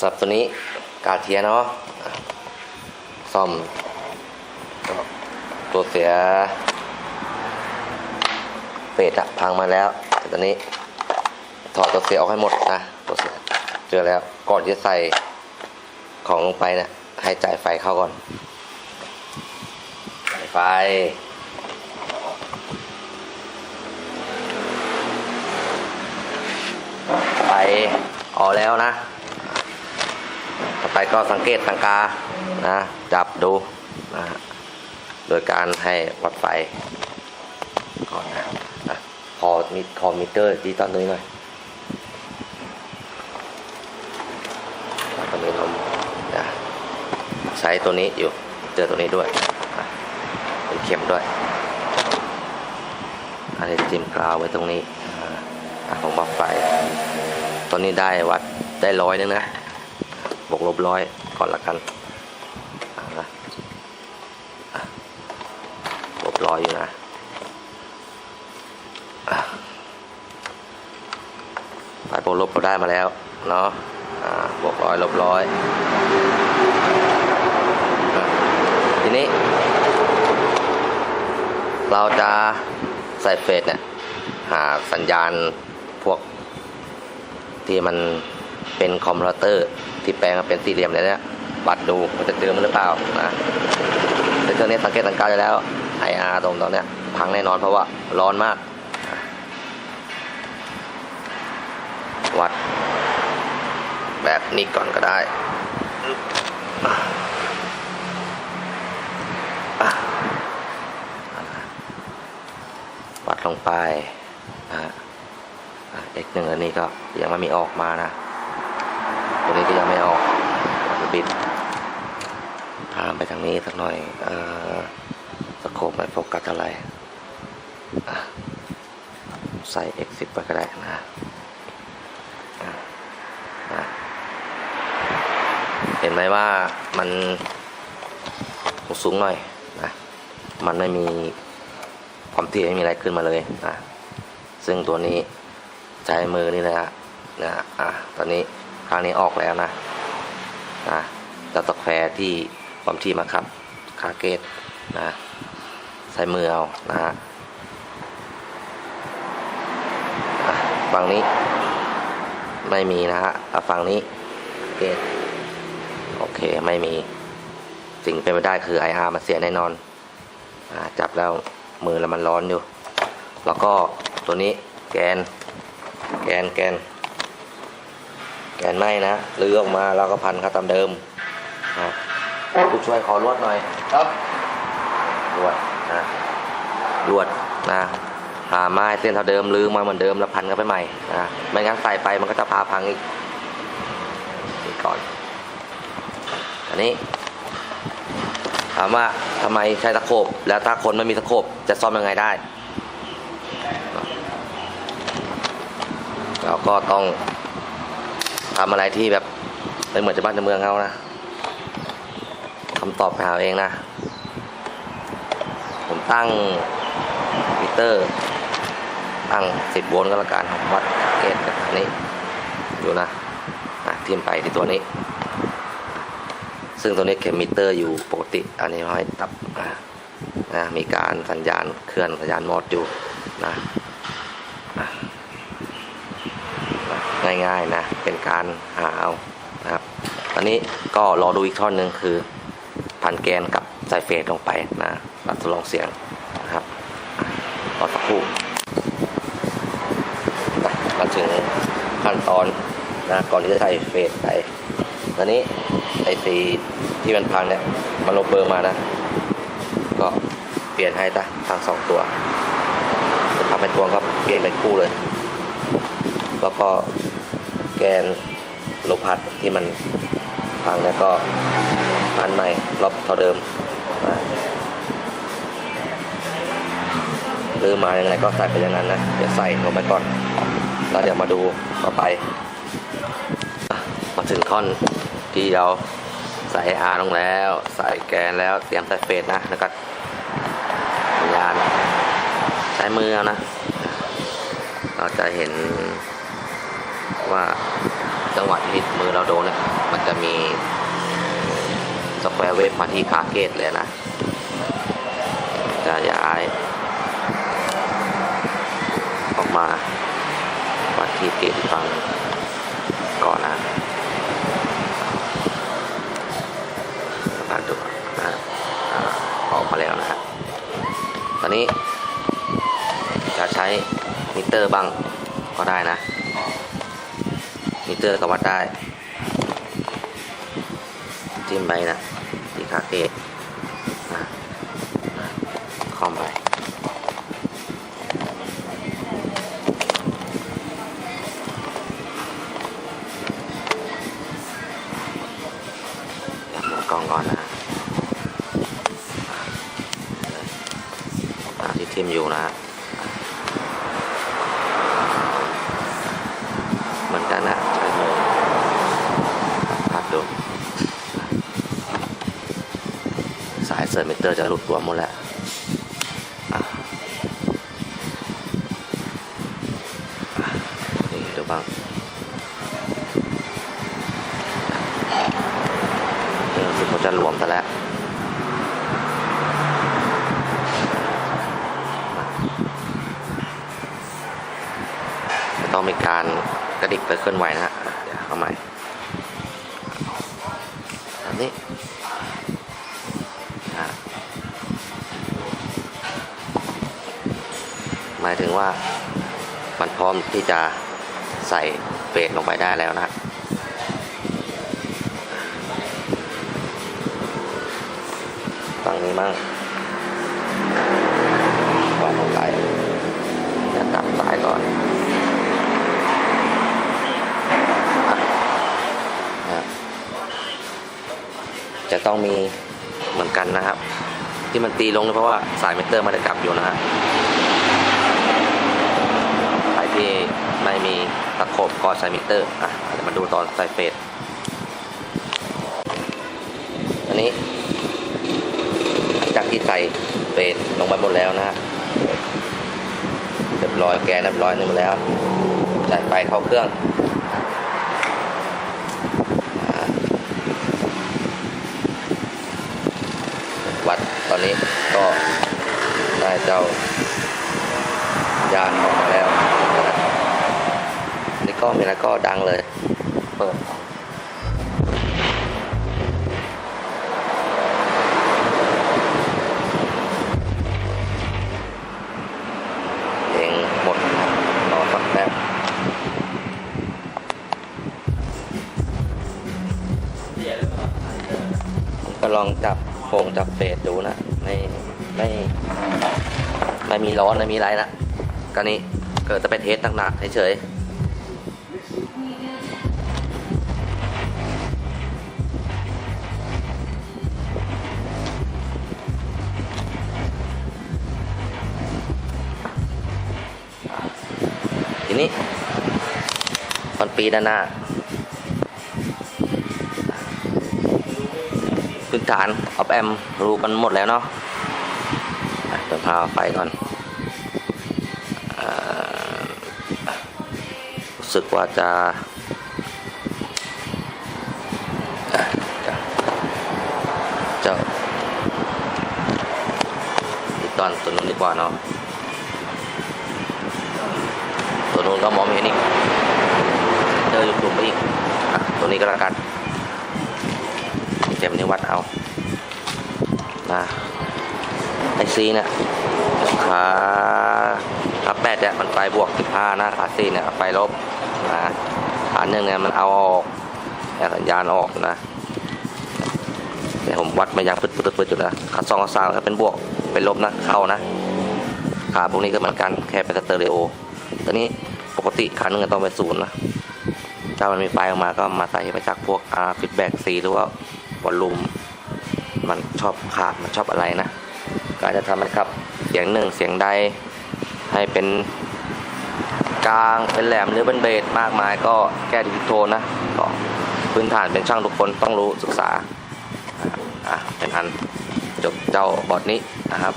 สับตัวนี้กาเทียเนาะซ่อม ตัวเสียเฟดอะพังมาแล้วแต่ตอนนี้ ถอดตัวเสียออกให้หมดนะตัวเสียเจอแล้วก่อนที่จะใส่ของลงไปเนะี่ยให้จ่ายไฟเข้าก่อนจ่ายไฟ ไป ออกแล้วนะ ต่อไปก็สังเกตสังกานะจับดูนะโดยการให้วัดไฟก่อนนะอะพอมิคอมมิเตอร์ดิจิตอลนี้หน่อยตอนนี้เราจะใช้ตัวนี้อยู่เจอตัวนี้ด้วยอะเป็นเข็มด้วยอันนี้จิ้มกราวไว้ตรงนี้อ่าอะผมวัดไฟ ตอนนี้ได้วัดได้ร้อยนึงนะ บวกลบร้อยก่อนละกันลบร้อยอยู่นะไปบวกลบเราได้มาแล้ว เนาะบวกร้อยลบร้อยอทีนี้ เราจะใส่เฟสเนี่ย หาสัญญาณ ที่มันเป็นคอมพิวเตอร์ ที่แปลงมาเป็นสี่เหลี่ยมเลยเนี่ยวัดดูมันจะเจอมันหรือเปล่านะแต่เครื่องนี้สังเกตสังการได้แล้ว IR ตรงตรงเนี้ยพังแน่นอนเพราะว่าร้อนมาก วัด แบบนี้ก่อนก็ได้อะวัดลงไป x1 อันนี้ก็ยังไม่มีออกมานะ ตัวนี้ก็ยังไม่ออกบิดพามไปทางนี้สักหน่อยเออสโคปไปโฟกัสอะไรใส่เอกสิบไปก็ได้นะเห็นไหมว่ามันสูงหน่อยนะมันไม่มีความถี่ไม่มีอะไรขึ้นมาเลยนะซึ่งตัวนี้ ใช้มือนี่นะฮะนะอะตอนนี้ครั้งนี้ออกแล้วนะนะจะตะแควที่ความที่มาครับคาเกตนะใช้มือเอานะฮะฝั่งนี้ ไม่มีนะฮะฝั่งนี้เกตโอเคไม่มีสิ่งเป็นไปได้คือ IR มันเสียแน่นอนอะจับแล้วมือแล้วมันร้อนอยู่ แล้วก็ตัวนี้แกน แกนแกน แกนไม่นะลื้อออกมาแล้วก็พันเข้าตามเดิมนะผู้ช่วยขอลวดหน่อย ครับลวดนะลวดนะหาไม้เส้นเท่าเดิมลื้อมาเหมือนเดิมแล้วพันกันไปใหม่นะไม่งั้นใส่ไปมันก็จะพาพังอีกนี่ก่อนอันนี้ถามว่าทำไมใช้ตะโขบแล้วถ้าคนไม่มีตะโขบจะซ่อมยังไงได้ เราก็ต้องทำอะไรที่แบบไม่เหมือนจะบ้านจะเมืองเขานะคำตอบไปหาเองนะ ผมตั้งมิเตอร์ตั้งสิบโวลต์ก็แล้วกันวัดเกจแบบนี้อยู่นะอะทียมไปที่ตัวนี้ ซึ่งตัวนี้เข็มมิเตอร์อยู่ปกติ อันนี้ให้ตับอะนะมีการสัญญาณเคลื่อนสัญญาณมอดอยู่นะอะ ง่ายๆนะ เป็นการหาเอานะครับตอนนี้ก็รอดูอีกท่อนหนึ่งคือพันแกนกับใส่เฟสลงไปนะมาทดลองเสียงนะครับรอสักครู่มาถึงขั้นตอนนะก่อนที่จะใส่เฟสไปตอนนี้ไอสีที่มันพังเนี่ยมันลบเบอร์มานะ ก็เปลี่ยนให้ตะทั้งสองตัวทำให้ตัวก็เปลี่ยนเป็นคู่เลย แล้วก็ แกนโลพัดที่มันพังแล้วก็อันใหม่รอบเท่าเดิมหรือมาอย่างไรก็ใส่ไปอย่างนั้นนะเดี๋ยวใส่ลงไปก่อนแล้วเดี๋ยวมาดูต่อไป มาถึงท่อนที่เราใส่อาลงแล้ว ใส่แกนแล้วเตรียมใส่เฟสนะแล้วก็สัญญาณใช้มือนะ เราจะเห็น ว่าจังหวะที่มือเราโดนเนี่ยมันจะมีสแควร์เวฟมาที่ขาเกตเลยนะ จะย้าย ออกมาวัดที่เกตฟังก่อนนะการดูนะออกมาแล้วนะฮะตอนนี้จะใช้มิเตอร์บ้าง เตอร์ก็วัดได้ จิ้มไปนะที่คาเกตนะคอมไปยวหมุนกล้องก่อนนะอ่าที่ทิมอยู่นะ ซอร์มิเตอร์จะหลุดรวมหมดแล้วนี่ดูบ้างเออคือเขาจะรวมซะแล้วจะต้องมีการกระดิกไปเคลื่อนไหวนะฮะอะเดี๋ยวเอาใหม่แบบนี้ มายถึงว่ามันพร้อมที่จะใส่เบสลงไปได้แล้วนะฮะฝั่งนี้มั่งวางลงไปจะตัดสายก่อนนะจะต้องมีเหมือนกันนะครับ ที่มันตีลงเนี่ยเพราะว่าสายมิเตอร์มันได้กลับอยู่นะฮะใคร ที่ไม่มีตะขบก็ใช้มิเตอร์อะเดี๋ยวมาดูตอนใส่เฟสอันนี้หลังจากที่ใส่เฟสลงไปหมดแล้วนะเรียบร้อยแกนเรียบร้อยนึ่งแล้วใส่ไฟเข้าเครื่องวัดตอนนี้ก็ได้เจ้ายานออกมาแล้วนะครับนี่ ก็มีแล้วก็ดังเลย เปิดเพลงหมดรอสักแป๊บก็ลองจับโคงจับเฟสดูนะ ไม่ไม่ไม่มีร้อนไม่มีอะไรนะก็นี่เกิดจะไปเทสหนักเฉยๆ นี้วันปีด้านหน้า พื้นฐานออฟแอมรู้กันหมดแล้วเนาะเดี๋ยวพาไปก่อนรู้สึกว่าจะจะตอนตัวนู้นดีกว่าเนาะ นู้นก็มองไม่เห็นอีกเจออยู่กลุ่มไปอีกตัวนี้ก็แล้วกันเจ็บในวัดเอานะไอซีเนี่ยขาขาแปดเนี่ยมันไปบวกสิบห้านะขาสี่เนี่ยไปลบนะขาหนึ่งเนี่ยมันเอาออกสัญญาณออกนะแต่ผมวัดมายังปึ๊ดปึ๊ดปึ๊ดอยู่นะขาสองขาสามก็เป็นบวกเป็นลบนะเข้านะขาพวกนี้ก็เหมือนกันแค่เป็นสเตอริโอตอนนี้ ติขาหนึ่งก็ต้องเป็นศูนย์นะ ถ้ามันมีไฟออกมาก็มาใส่ไปจากพวกอ่าฟีดแบ็กซีหรือว่าวอลลุ่มมันชอบขาดมันชอบอะไรนะการจะทำมันครับ เสียงหนึ่งเสียงใดให้เป็นกลางเป็นแหลมหรือเป็นเบสมากมายก็แก้ดิจิโทนนะก็พื้นฐานเป็นช่างทุกคนต้องรู้ศึกษาอะเป็นอันจบเจ้าบอดนี้นะครับ